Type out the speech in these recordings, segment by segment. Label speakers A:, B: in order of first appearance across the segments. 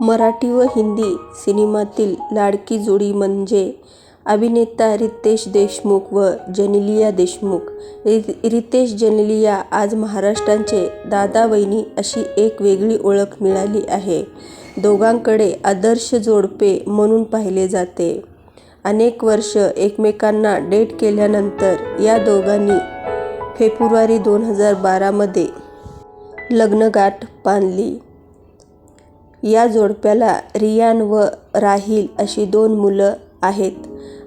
A: मराठी व हिंदी सिनेमातील लाडकी जोडी म्हणजे अभिनेता रितेश देशमुख व जेनेलिया देशमुख. रि रितेश जेनेलिया आज महाराष्ट्राचे दादा-वहिनी अशी एक वेगळी ओळख मिळाली आहे. दोघांकडे आदर्श जोडपे म्हणून पाहिले जाते. अनेक वर्ष एकमेकांना डेट केल्यानंतर या दोघांनी फेब्रुवारी दोन हजार बारामध्ये लग्नगाठ बांधली. या जोडप्याला रियान व राहील अशी दोन मुलं आहेत.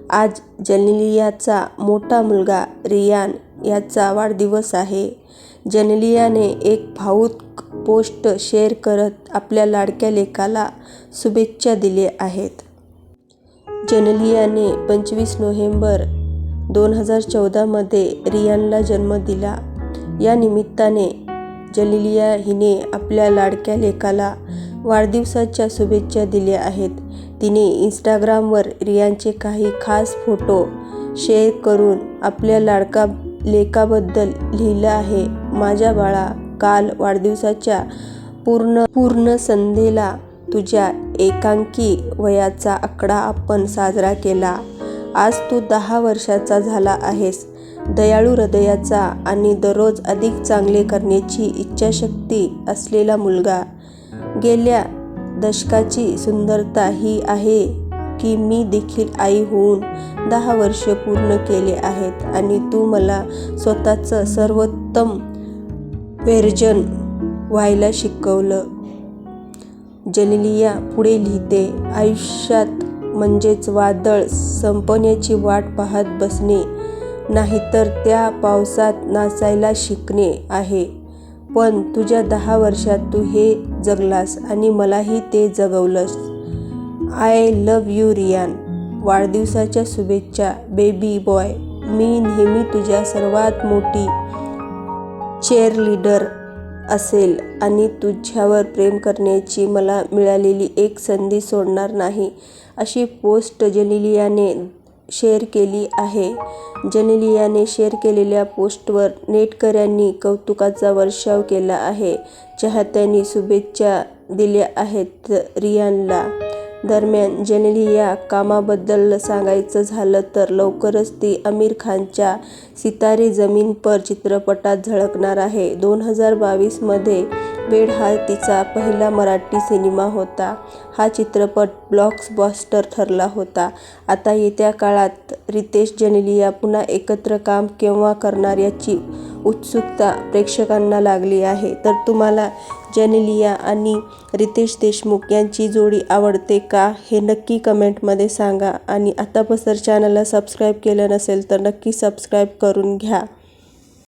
A: आज जनलियाचा मोठा मुलगा रियान याचा वाढदिवस आहे. जेनेलियाने एक भावूक पोस्ट शेअर करत आपल्या लाडक्या लेकाला शुभेच्छा दिल्या आहेत. जनलियाने पंचवीस नोव्हेंबर दोन हजार चौदा मध्ये रियानला जन्म दिला. या निमित्ताने जेनेलिया हिने आपल्या लाडक्या लेकाला वाढदिवसाच्या शुभेच्छा दिल्या आहेत. तिने इन्स्टाग्रामवर रियांचे काही खास फोटो शेअर करून आपल्या लाडका लेकाबद्दल लिहिलं आहे. माझ्या बाळा, काल वाढदिवसाच्या पूर्ण पूर्ण पूर्णसंध्येला तुझ्या एकांकी वयाचा आकडा आपण साजरा केला. आज तू दहा वर्षाचा झाला आहेस. दयाळू हृदयाचा आणि दररोज अधिक चांगले करण्याची इच्छाशक्ती असलेला मुलगा. गेल्या दशकाची सुंदरता ही आहे की मी देखील आई होऊन दहा वर्षे पूर्ण केले आहेत आणि तू मला स्वतःचं सर्वोत्तम व्हर्जन व्हायला शिकवलं. जेनेलिया पुढे लिहिते, आयुष्यात म्हणजेच वादळ संपण्याची वाट पाहत बसणे नाहीतर त्या पावसात नाचायला शिकणे आहे. पण तुझ्या दहा वर्षात तू हे जगलास आणि मलाही ते जगवलंस. I love you Riyan. वाढदिवसाच्या शुभेच्छा बेबी बॉय. मी नेहमी तुझ्या सर्वात मोठी चेअरलीडर असेल आणि तुझ्यावर प्रेम करण्याची मला मिळालेली एक संधी सोडणार नाही अशी पोस्ट जेनेलियाने शेअर केली आहे. जेनेलियाने शेअर केलेल्या पोस्टवर नेटकऱ्यांनी कौतुकाचा वर्षाव केला आहे. चाहत्यांनी शुभेच्छा दिल्या आहेत रियानला. दरम्यान जेनेलिया कामाबद्दल सांगायचं झालं तर लवकरच ती आमिर खानच्या सितारे जमीन पर चित्रपटात झळकणार आहे. दोन हजार बावीसमध्ये वेड हा तिचा पहिला मराठी सिनेमा होता. हा चित्रपट ब्लॉकबस्टर ठरला होता. आता येत्या काळात रितेश-जेनेलिया पुन्हा एकत्र काम केव्हा करणार याची उत्सुकता प्रेक्षकांना लागली आहे. तर तुम्हाला जेनेलिया आणि रितेश देशमुख यांची जोडी आवडते का हे नक्की कमेंटमध्ये सांगा आणि आतापासून चॅनलला सबस्क्राईब केलं नसेल तर नक्की सबस्क्राईब करून घ्या.